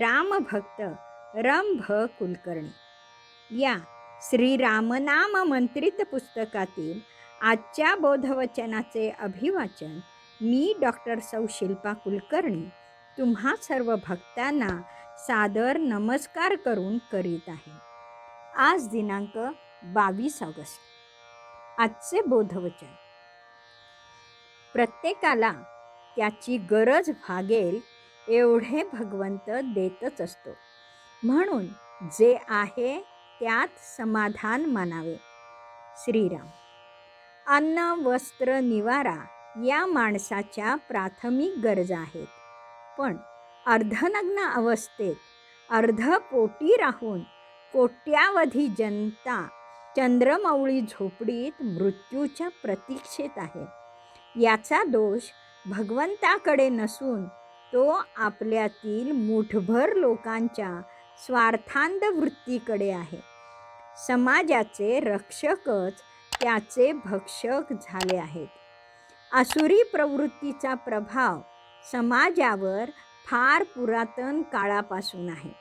रामभक्त रंभ कुलकर्णी या श्रीरामनाम मंत्रित पुस्तकातील आजच्या बोधवचनाचे अभिवाचन मी डॉक्टर सौ शिल्पा कुलकर्णी तुम्हा सर्व भक्तांना सादर नमस्कार करून करीत आहे. आज दिनांक बावीस ऑगस्ट. आजचे बोधवचन. प्रत्येकाला त्याची गरज भागेल एवढे भगवंत देतच असतो. म्हणून जे आहे त्यात समाधान मानावे. श्रीराम अन्न वस्त्र निवारा या माणसाच्या प्राथमिक गरजा आहेत. पण अर्धनग्न अवस्थेत अर्धपोटी राहून कोट्यावधी जनता चंद्रमौळी झोपडीत मृत्यूच्या प्रतीक्षेत आहे. याचा दोष भगवंताकडे नसून तो आपल्यातील मुठभर लोकांच्या स्वार्थांध वृत्तीकडे आहे. समाजाचे रक्षकच त्याचे भक्षक झाले आहेत. असुरी प्रवृत्तीचा प्रभाव समाजावर फार पुरातन काळापासून आहे.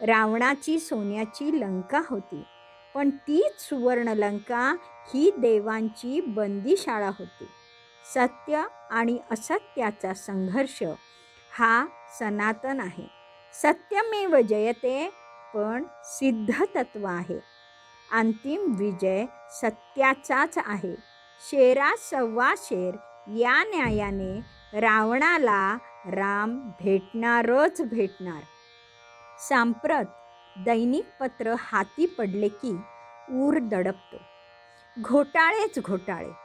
रावणाची सोन्याची लंका होती पण तीच सुवर्णलंका ही देवांची बंदीशाळा होती. सत्य आणि असत्याचा संघर्ष हा सनातन आहे. सत्यमेव जयते पण सिद्ध तत्व आहे. अंतिम विजय सत्याचाच आहे. शेरा सव्वा शेर या न्यायाने रावणाला राम भेटणारच भेटणार. सांप्रत दैनिक पत्र हाती पडले की ऊर दडपतो. घोटाळेच घोटाळे.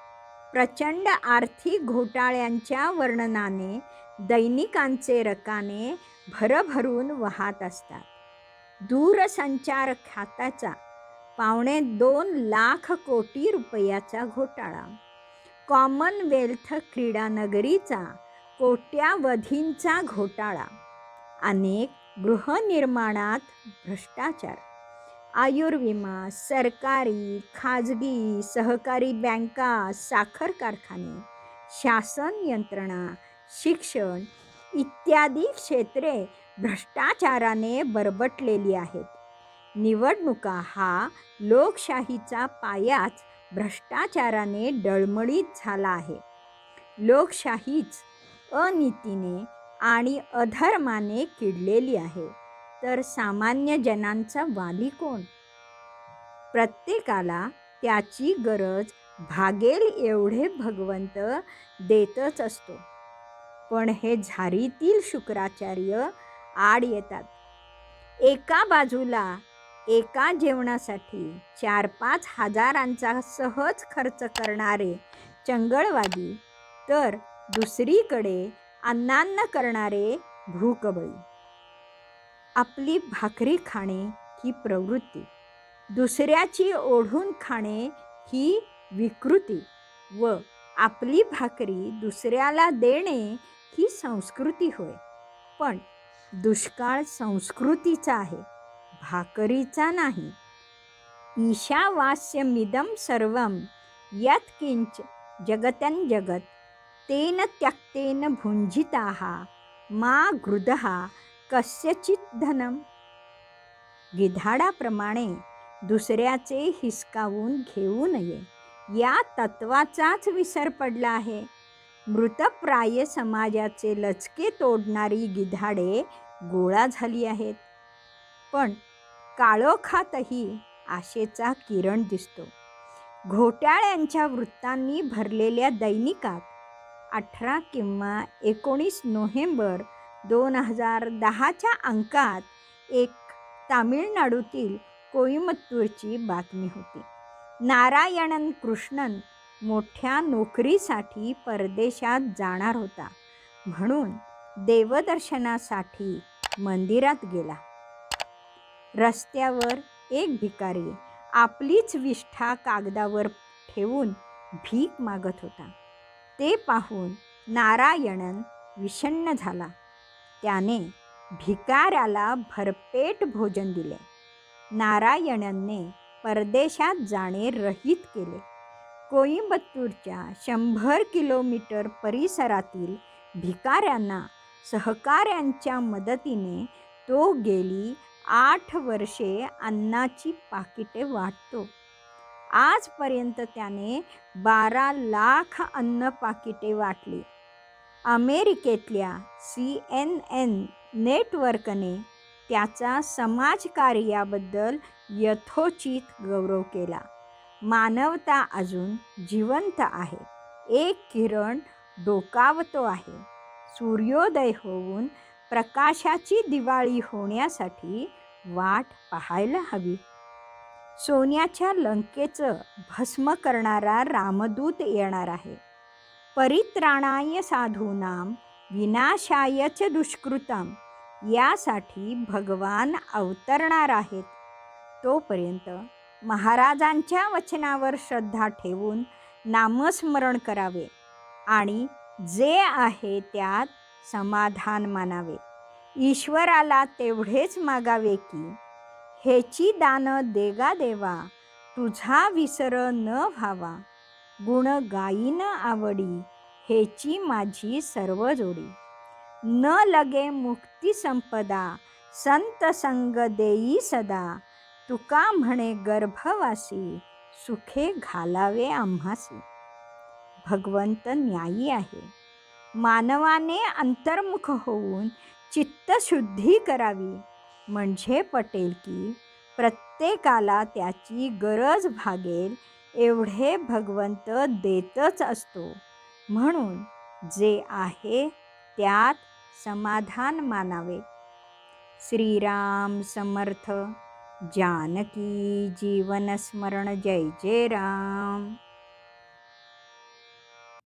प्रचंड आर्थिक घोटाळ्यांच्या वर्णनाने दैनिकांचे रकाने भरभरून वाहत असतात. दूरसंचार खात्याचा पावणे दोन लाख कोटी रुपयाचा घोटाळा. कॉमनवेल्थ क्रीडानगरीचा कोट्यावधींचा घोटाळा. अनेक गृहनिर्माणात भ्रष्टाचार. आयुर्विमा सरकारी खाजगी सहकारी बँका साखर कारखाने शासन यंत्रणा शिक्षण इत्यादी क्षेत्रे भ्रष्टाचाराने बरबटलेली आहेत. निवडणुका हा लोकशाहीचा पायाच भ्रष्टाचाराने डळमळीत झाला आहे. लोकशाहीच अनितीने आणि अधर्माने किडलेली आहे. तर सामान्य जनांचा वाली कोण? प्रत्येकाला त्याची गरज भागेल एवढे भगवंत देतच असतो. पण हे झारीतील शुक्राचार्य आड येतात. एका बाजूला एका जेवणासाठी चार पाच हजारांचा सहज खर्च करणारे चंगळवादी तर दुसरीकडे अन्नान्न करणारे भूकबळी. आपली भाकरी खाणे ही प्रवृत्ती. दुसऱ्याची ओढून खाणे ही विकृती व आपली भाकरी दुसऱ्याला देणे ही संस्कृती होय. पण दुष्काळ संस्कृतीचा आहे भाकरीचा नाही. ईशावास्यमिदम सर्वं यत्किंच जगतं जगत तेन त्यक्तेन भुंजिताः मा गृदहा कस्यचित धनम गिधाडाप्रमाणे दुसऱ्याचे हिसकावून घेऊ नये. या तत्वाचाच विसर पडला आहे. मृतप्राय समाजाचे लचके तोडणारी गिधाडे गोळा झाली आहेत. पण काळोखातही आशेचा किरण दिसतो. घोटाळ्यांच्या वृत्तांनी भरलेल्या दैनिकात अठरा किंवा एकोणीस नोव्हेंबर दोन हजार दहाच्या अंकात एक तामिळनाडूतील कोईमत्तूरची बातमी होती. नारायणन कृष्णन मोठ्या नोकरीसाठी परदेशात जाणार होता म्हणून देवदर्शनासाठी मंदिरात गेला. रस्त्यावर एक भिकारी आपलीच विष्ठा कागदावर ठेवून भीक मागत होता. ते पाहून नारायणन विषण्ण झाला. त्याने भिकाऱ्याला भरपेट भोजन दिले. नारायणने परदेशात जाणे रहित केले. कोईंबत्तूरच्या शंभर किलोमीटर परिसरातील भिकाऱ्यांना सहकाऱ्यांच्या मदतीने तो गेली आठ वर्षे अन्नाची पाकिटे वाटतो. आजपर्यंत त्याने बारा लाख अन्न पाकिटे वाटली. अमेरिकेतल्या सी एन एन नेटवर्कने त्याचा समाजकार्याबद्दल यथोचित गौरव केला. मानवता अजून जिवंत आहे. एक किरण डोकावतो आहे. सूर्योदय होऊन प्रकाशाची दिवाळी होण्यासाठी वाट पाहायला हवी. सोन्याच्या लंकेचं भस्म करणारा रामदूत येणार आहे. परित्राणाय साधूनाम विनाशाय च दुष्कृतम यासाठी भगवान अवतरणार आहेत. तोपर्यंत महाराजांच्या वचनावर श्रद्धा ठेवून नामस्मरण करावे आणि जे आहे त्यात समाधान मानावे. ईश्वराला तेवढेच मागावे की हेची दान देगा देवा तुझा विसर न व्हावा गुण गायीन आवडी हेची माझी सर्व जोडी. न लगे मुक्ती संपदा संत संग देई सदा. तुका म्हणे गर्भवासी सुखे घालावे आम्हासी. भगवंत न्यायी आहे. मानवाने अंतर्मुख होऊन चित्तशुद्धी करावी. म्हणजे पटेल की प्रत्येकाला त्याची गरज भागेल एवढे भगवंत देतच असतो. म्हणून जे आहे त्यात समाधान मानावे. श्रीराम समर्थ. जानकी जीवनस्मरण जय जय राम.